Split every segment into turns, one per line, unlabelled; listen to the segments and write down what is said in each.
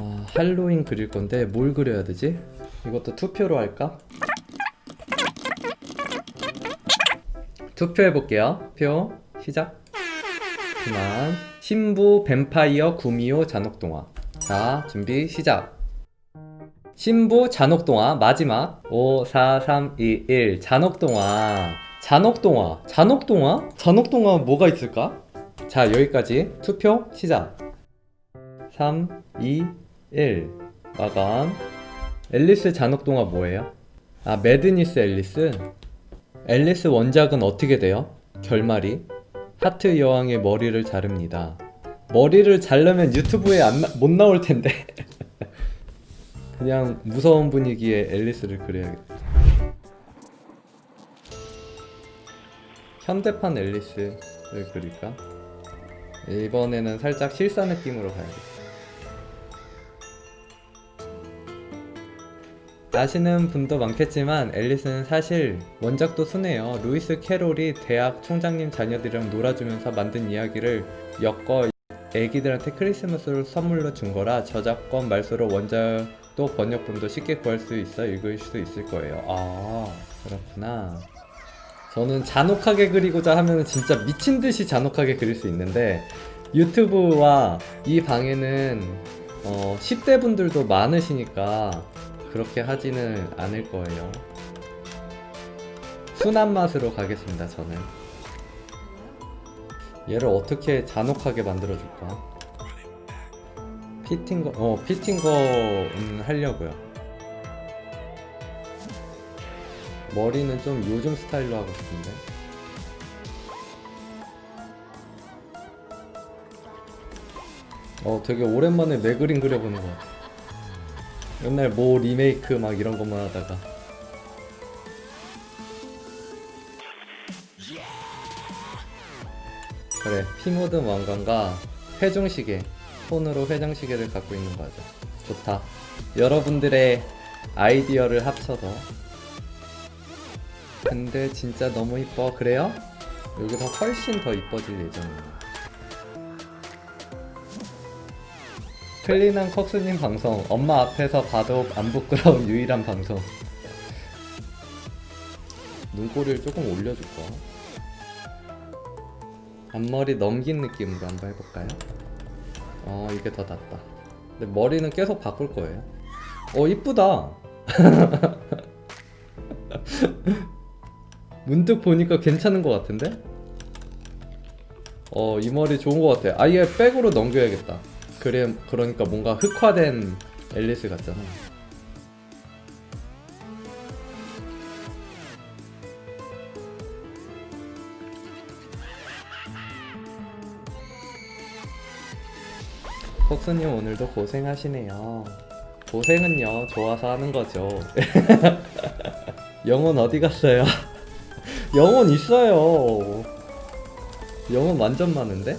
아, 할로윈 그릴 건데 뭘 그려야 되지? 이것도 투표로 할까? 투표해 볼게요. 표 시작. 그만. 신부 뱀파이어 구미호 잔혹동화. 자, 준비 시작. 신부 잔혹동화 마지막 5 4 3 2 1 잔혹동화. 잔혹동화. 잔혹동화? 잔혹동화 뭐가 있을까? 자, 여기까지 투표 시작. 3 2 1 마감. 앨리스 잔혹동화 뭐예요? 아, 매드니스 앨리스. 앨리스 원작은 어떻게 돼요? 결말이 하트 여왕의 머리를 자릅니다. 머리를 자르면 유튜브에 안 나, 못 나올 텐데. 그냥 무서운 분위기의 앨리스를 그려야겠다. 현대판 앨리스를 그릴까? 이번에는 살짝 실사 느낌으로 가야겠다. 아시는 분도 많겠지만 앨리스는 사실 원작도 순해요. 루이스 캐롤이 대학 총장님 자녀들이랑 놀아주면서 만든 이야기를 엮어 애기들한테 크리스마스를 선물로 준 거라 저작권 말소로 원작도 번역본도 쉽게 구할 수 있어 읽을 수 있을 거예요. 아 그렇구나. 저는 잔혹하게 그리고자 하면 진짜 미친 듯이 잔혹하게 그릴 수 있는데 유튜브와 이 방에는 어, 10대 분들도 많으시니까 그렇게 하지는 않을 거예요. 순한 맛으로 가겠습니다, 저는. 얘를 어떻게 잔혹하게 만들어줄까? 피팅거, 어, 피팅거, 음, 하려고요. 머리는 좀 요즘 스타일로 하고 싶은데. 어, 되게 오랜만에 내 그림 그려보는 것 같아. 맨날 뭐 리메이크 막 이런 것만 하다가. 그래 피모든 왕관과 회중시계 손으로 회전시계를 갖고 있는 거죠. 좋다. 여러분들의 아이디어를 합쳐서. 근데 진짜 너무 이뻐. 그래요? 여기서 훨씬 더 이뻐질 예정이에요 클린한 컥스님 방송 엄마 앞에서 봐도 안 부끄러운 유일한 방송 눈꼬리를 조금 올려줄까? 앞머리 넘긴 느낌으로 한번 해볼까요? 어 이게 더 낫다 근데 머리는 계속 바꿀 거예요 어 이쁘다 문득 보니까 괜찮은 것 같은데? 어 이 머리 좋은 것 같아 아예 백으로 넘겨야겠다 그래 그러니까 뭔가 흑화된 앨리스 같잖아. 폭스님 오늘도 고생하시네요. 고생은요 좋아서 하는 거죠. 영혼 어디 갔어요? 영혼 있어요. 영혼 완전 많은데?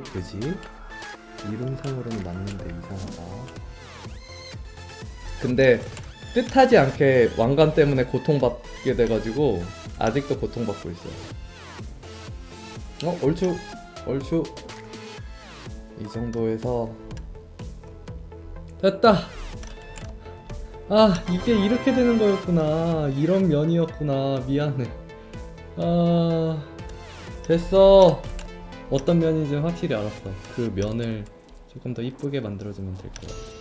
이쁘지? 이론상으로는 맞는데 이상하다. 근데 뜻하지 않게 왕관 때문에 고통받게 돼가지고 아직도 고통받고 있어요. 어, 얼추, 얼추 이 정도에서 됐다. 아 이게 이렇게 되는 거였구나. 이런 면이었구나. 미안해. 아 됐어 어떤 면인지 확실히 알았어 그 면을 조금 더 이쁘게 만들어주면 될 것 같아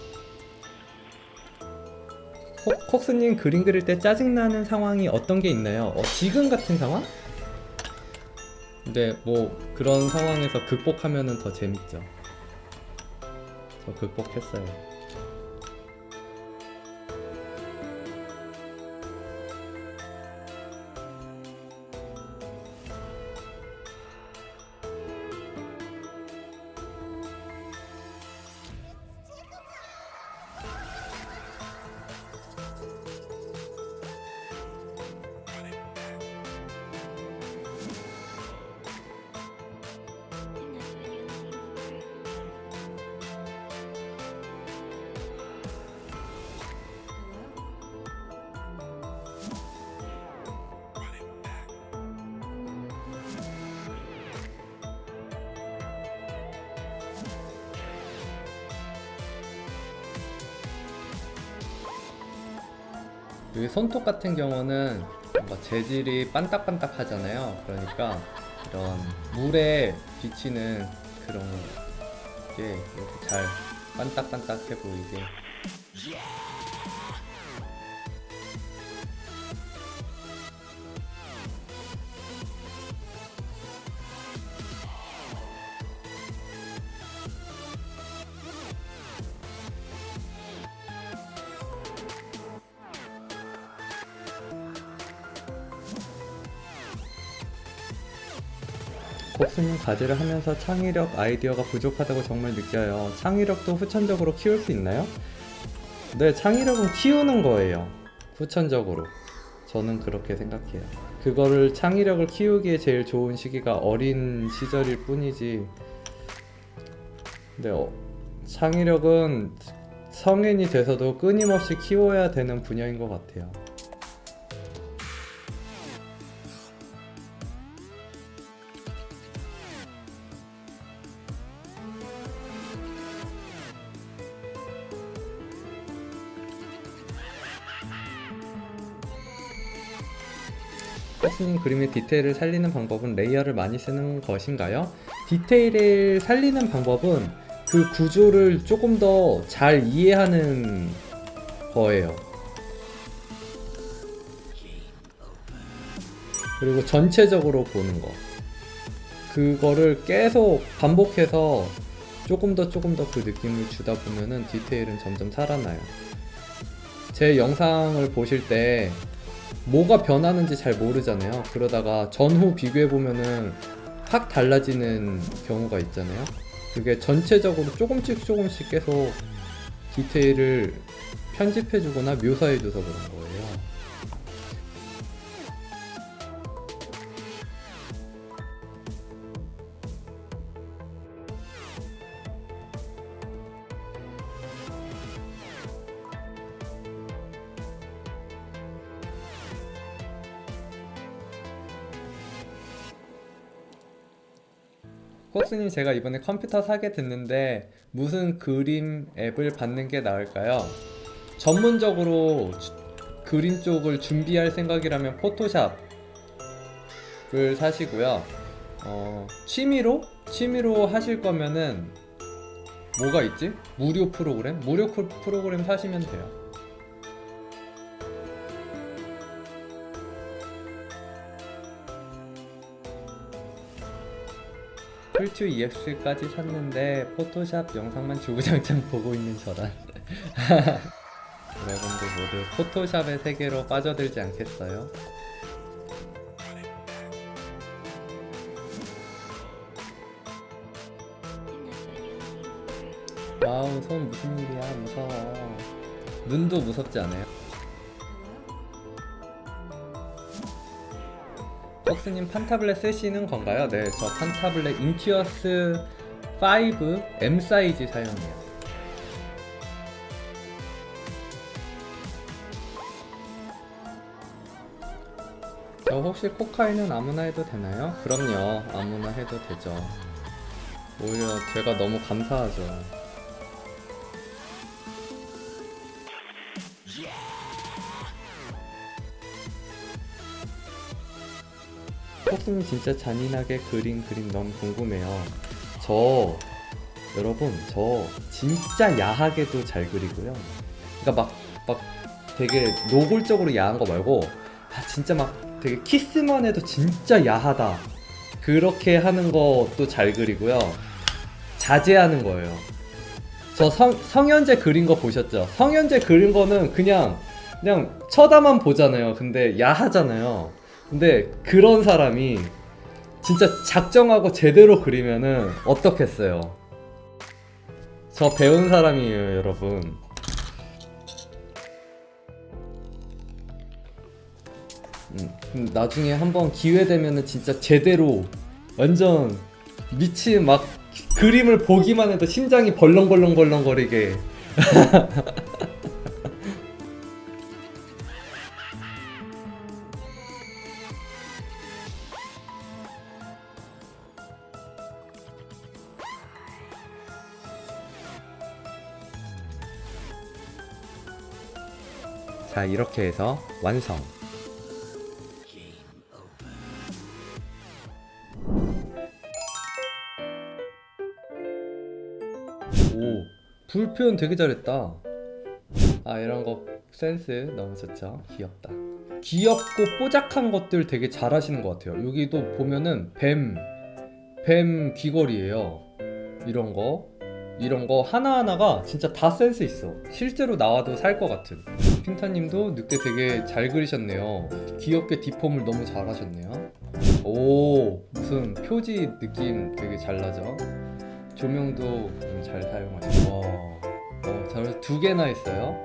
콕- 콕스님 그림 그릴 때 짜증나는 상황이 어떤 게 있나요? 어, 지금 같은 상황? 근데 뭐 그런 상황에서 극복하면 더 재밌죠 저 극복했어요 여기 손톱 같은 경우는 뭔가 재질이 반딱반딱 하잖아요. 그러니까 이런 물에 비치는 그런 게 이렇게 잘 반딱반딱해 보이게 kok수님 과제를 하면서 창의력 아이디어가 부족하다고 정말 느껴요. 창의력도 후천적으로 키울 수 있나요? 네, 창의력은 키우는 거예요. 후천적으로. 저는 그렇게 생각해요. 그거를 창의력을 키우기에 제일 좋은 시기가 어린 시절일 뿐이지. 근데 어, 창의력은 성인이 돼서도 끊임없이 키워야 되는 분야인 것 같아요. 스님 그림의 디테일을 살리는 방법은 레이어를 많이 쓰는 것인가요? 디테일을 살리는 방법은 그 구조를 조금 더 잘 이해하는 거예요. 그리고 전체적으로 보는 거. 그거를 계속 반복해서 조금 더 조금 더 그 느낌을 주다 보면은 디테일은 점점 살아나요. 제 영상을 보실 때 뭐가 변하는지 잘 모르잖아요. 그러다가 전후 비교해 보면은 확 달라지는 경우가 있잖아요. 그게 전체적으로 조금씩 조금씩 계속 디테일을 편집해 주거나 묘사해 줘서 그런 거예요. 코스님 제가 이번에 컴퓨터 사게 됐는데 무슨 그림 앱을 받는 게 나을까요? 전문적으로 주- 그림 쪽을 준비할 생각이라면 포토샵을 사시고요. 어, 취미로 취미로 하실 거면은 뭐가 있지? 무료 프로그램? 무료 프- 프로그램 사시면 돼요. 풀2 EX까지 샀는데 포토샵 영상만 주구장창 보고 있는 저란 여러분들 모두 포토샵의 세계로 빠져들지 않겠어요? 와우 손 무슨 일이야 무서워 눈도 무섭지 않아요? 덕스님 판타블렛 쓰시는 건가요? 네, 저 판타블렛 인투어스 5 M 사이즈 사용해요. 저 혹시 코카인은 아무나 해도 되나요? 그럼요, 아무나 해도 되죠. 오히려 제가 너무 감사하죠. 폭풍 진짜 잔인하게 그린 그림 너무 궁금해요. 저 여러분 저 진짜 야하게도 잘 그리고요. 그러니까 막 막 되게 노골적으로 야한 거 말고 아 진짜 막 되게 키스만 해도 진짜 야하다. 그렇게 하는 것도 잘 그리고요. 자제하는 거예요. 저 성, 성현재 그린 거 보셨죠? 성현재 그린 거는 그냥 그냥 쳐다만 보잖아요. 근데 야하잖아요. 근데 그런 사람이 진짜 작정하고 제대로 그리면은 어떻겠어요? 저 배운 사람이에요, 여러분. 음, 음, 나중에 한번 기회 되면은 진짜 제대로 완전 미친 막 그림을 보기만 해도 심장이 벌렁벌렁벌렁거리게 자, 이렇게 해서 완성. 오, 불 표현 되게 잘했다. 아, 이런 거 센스 너무 좋죠. 귀엽다. 귀엽고 뽀짝한 것들 되게 잘 하시는 것 같아요. 여기도 보면은 뱀, 뱀 귀걸이에요. 이런 거, 이런 거 하나하나가 진짜 다 센스 있어. 실제로 나와도 살 것 같은. 핑타님도 늑대 되게 잘 그리셨네요. 귀엽게 디폼을 너무 잘하셨네요. 오, 무슨 표지 느낌 되게 잘 나죠? 조명도 음, 잘 사용하시고. 와, 어, 잘, 두 개나 했어요.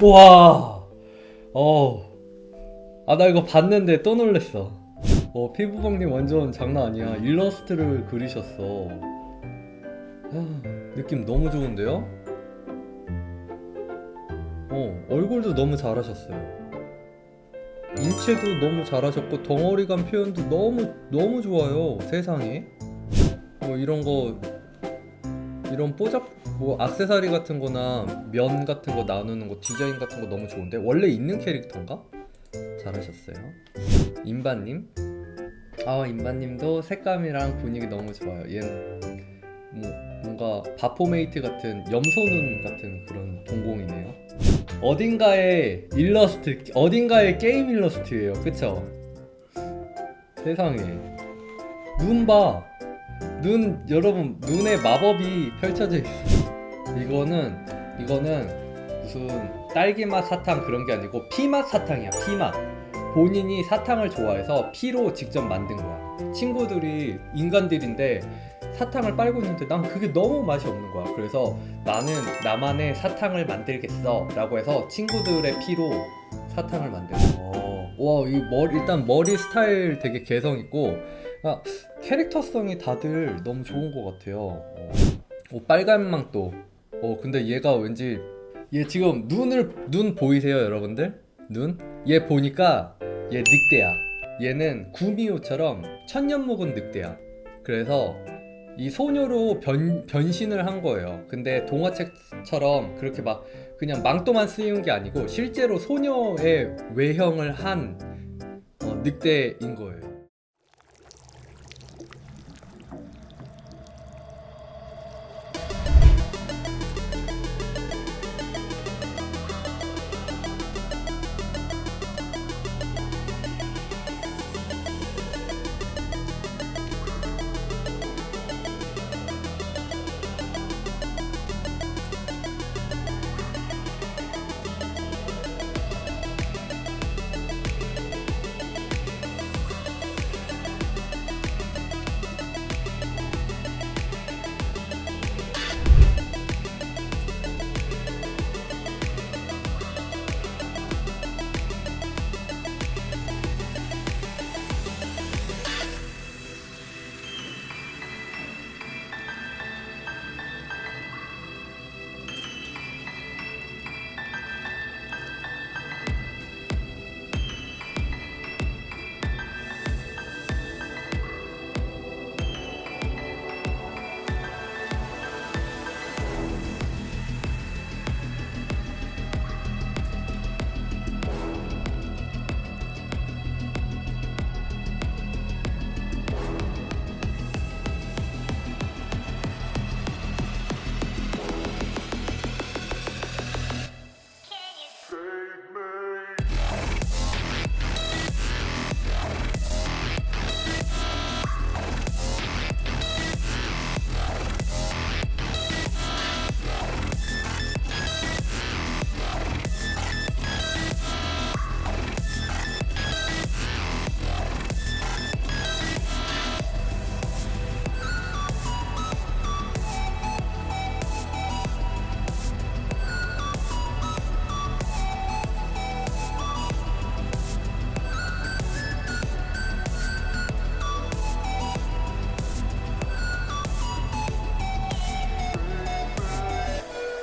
와, 어, 아 나 이거 봤는데 또 놀랬어. 어 피부방님 완전 장난 아니야. 일러스트를 그리셨어. 아, 느낌 너무 좋은데요? 어 얼굴도 너무 잘하셨어요. 인체도 너무 잘하셨고 덩어리감 표현도 너무 너무 좋아요. 세상에. 뭐 이런 거 이런 뽀잡 뭐 악세사리 같은 거나 면 같은 거 나누는 거 디자인 같은 거 너무 좋은데 원래 있는 캐릭터인가? 잘하셨어요. 임바님. 아 임바님도 색감이랑 분위기 너무 좋아요. 얘는 뭐 뭔가 바포메이트 같은 염소눈 같은 그런 동공이네요. 어딘가에 일러스트, 어딘가에 게임 일러스트예요. 그쵸? 세상에 눈 봐. 눈 여러분 눈에 마법이 펼쳐져 있어. 이거는 이거는 무슨 딸기 맛 사탕 그런 게 아니고 피맛 사탕이야. 피 맛. 본인이 사탕을 좋아해서 피로 직접 만든 거야. 친구들이 인간들인데 사탕을 빨고 있는데 난 그게 너무 맛이 없는 거야. 그래서 나는 나만의 사탕을 만들겠어. 라고 해서 친구들의 피로 사탕을 만들어. 와, 이 머리, 일단 머리 스타일 되게 개성있고, 아, 캐릭터성이 다들 너무 좋은 것 같아요. 어, 오, 빨간 망토. 어, 근데 얘가 왠지, 얘 지금 눈을, 눈 보이세요, 여러분들? 눈? 얘 보니까 얘 늑대야. 얘는 구미호처럼 천년 묵은 늑대야. 그래서 이 소녀로 변, 변신을 한 거예요. 근데 동화책처럼 그렇게 막 그냥 망토만 쓰인 게 아니고 실제로 소녀의 외형을 한 어, 늑대인 거예요.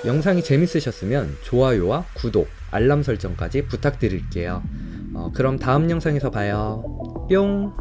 영상이 재밌으셨으면 좋아요와 구독, 알람 설정까지 부탁드릴게요. 어, 그럼 다음 영상에서 봐요. 뿅!